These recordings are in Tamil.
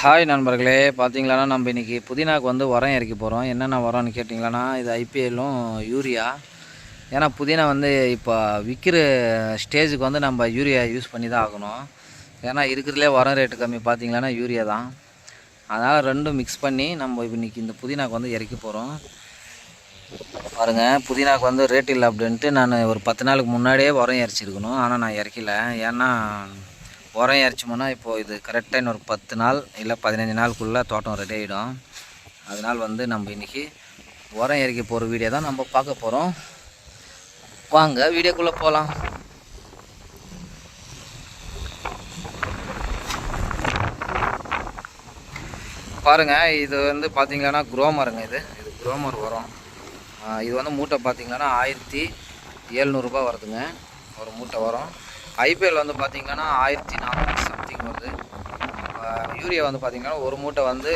ஹாய் நண்பர்களே பார்த்தீங்களான்னா நம்ம இன்றைக்கி புதினாக்கு வந்து உரம் இறக்கி போகிறோம் என்னென்ன உரம்னு கேட்டிங்களான்னா இது ஐபிஎல்லும் யூரியா. ஏன்னா புதினா வந்து இப்போ விற்கிற ஸ்டேஜுக்கு வந்து நம்ம யூரியா யூஸ் பண்ணி தான் ஆகணும். ஏன்னா இருக்கிறதுலே உரம் ரேட்டு கம்மி பார்த்தீங்களான்னா யூரியா தான். அதனால் ரெண்டும் மிக்ஸ் பண்ணி நம்ம இன்றைக்கி இந்த புதினாக்கு வந்து இறக்கி போகிறோம் பாருங்கள் புதினாக்கு வந்து ரேட் இல்லை அப்படின்ட்டு நான் ஒரு பத்து நாளுக்கு முன்னாடியே உரம் இறச்சிருக்கணும். ஆனால் நான் இறக்கல. ஏன்னா உரம் இறச்சோம்னா இப்போது இது கரெக்டாக இன்னொரு பத்து நாள் இல்லை பதினஞ்சு நாளுக்குள்ளே தோட்டம் ரெடி ஆகிடும் அதனால் வந்து நம்ம இன்றைக்கி உரம் இறக்கி போகிற வீடியோ தான் நம்ம பார்க்க போகிறோம் வாங்க வீடியோக்குள்ளே போகலாம் பாருங்கள் இது வந்து பார்த்திங்கன்னா குரோமருங்க இது. இது குரோமர் வரும் இது வந்து மூட்டை பார்த்திங்கன்னா ஆயிரத்தி எழுநூறுபா வருதுங்க. ஒரு மூட்டை வரும் ஐபிஎல் வந்து பார்த்தீங்கன்னா ஆயிரத்தி நானூறு சம்திங் வருது. யூரியா வந்து பார்த்தீங்கன்னா ஒரு மூட்டை வந்து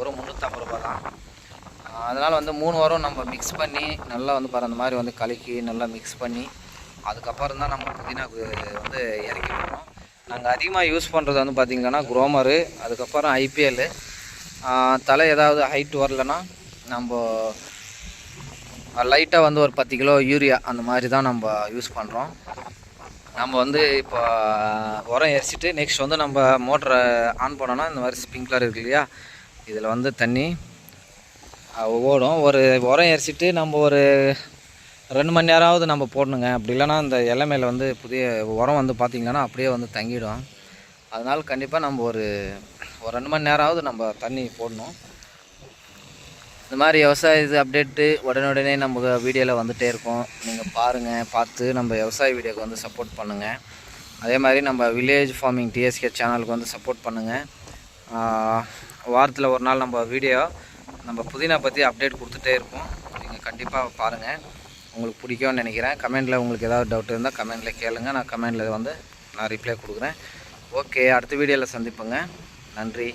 ஒரு முந்நூற்றம்பது ரூபா தான். அதனால் வந்து மூணு வாரம் நம்ம மிக்ஸ் பண்ணி நல்லா வந்து பாரு அந்த மாதிரி வந்து கலக்கி நல்லா மிக்ஸ் பண்ணி அதுக்கப்புறம் தான் நம்ம புதினாக்கு வந்து இறக்கி போகிறோம் நாங்கள் அதிகமாக யூஸ் பண்ணுறது வந்து பார்த்திங்கன்னா குரோமரு அதுக்கப்புறம் ஐபிஎல் தலை ஏதாவது ஹைட் வரலன்னா நம்ம லைட்டாக வந்து ஒரு பத்து கிலோ யூரியா அந்த மாதிரி தான் நம்ம யூஸ் பண்ணுறோம் நம்ம வந்து இப்போ உரம் எரிச்சிட்டு நெக்ஸ்ட் வந்து நம்ம மோட்டரை ஆன் பண்ணோன்னா இந்த மாதிரி ஸ்ப்ரிங்க்லர் இருக்கு இல்லையா? இதில் வந்து தண்ணி ஓடும். ஒரு உரம் எரிச்சிட்டு நம்ம ஒரு ரெண்டு மணி நேரமாவது நம்ம போடணுங்க. அப்படி இல்லைன்னா இந்த இலை வந்து புதிய உரம் வந்து பார்த்திங்கன்னா அப்படியே வந்து தங்கிடும். அதனால் கண்டிப்பாக நம்ம ஒரு ஒரு ரெண்டு மணி நேரமாவது நம்ம தண்ணி போடணும். இந்த மாதிரி விவசாய இது அப்டேட்டு உடனுடனே நம்ம வீடியோவில் வந்துகிட்டே இருக்கோம். நீங்கள் பாருங்கள் பார்த்து நம்ம விவசாய வீடியோக்கு வந்து சப்போர்ட் பண்ணுங்கள் அதே மாதிரி நம்ம வில்லேஜ் ஃபார்மிங் டிஎஸ்கே சேனலுக்கு வந்து சப்போர்ட் பண்ணுங்கள் வாரத்தில் ஒரு நாள் நம்ம வீடியோ நம்ம புதினா பற்றி அப்டேட் கொடுத்துட்டே இருப்போம். நீங்கள் கண்டிப்பாக பாருங்கள் உங்களுக்கு பிடிக்கும்னு நினைக்கிறேன். கமெண்டில் உங்களுக்கு ஏதாவது டவுட் இருந்தால் கமெண்டில் கேளுங்கள் நான் கமெண்டில் வந்து நான் ரிப்ளை கொடுக்குறேன். ஓகே அடுத்த வீடியோவில் சந்திப்புங்க. நன்றி.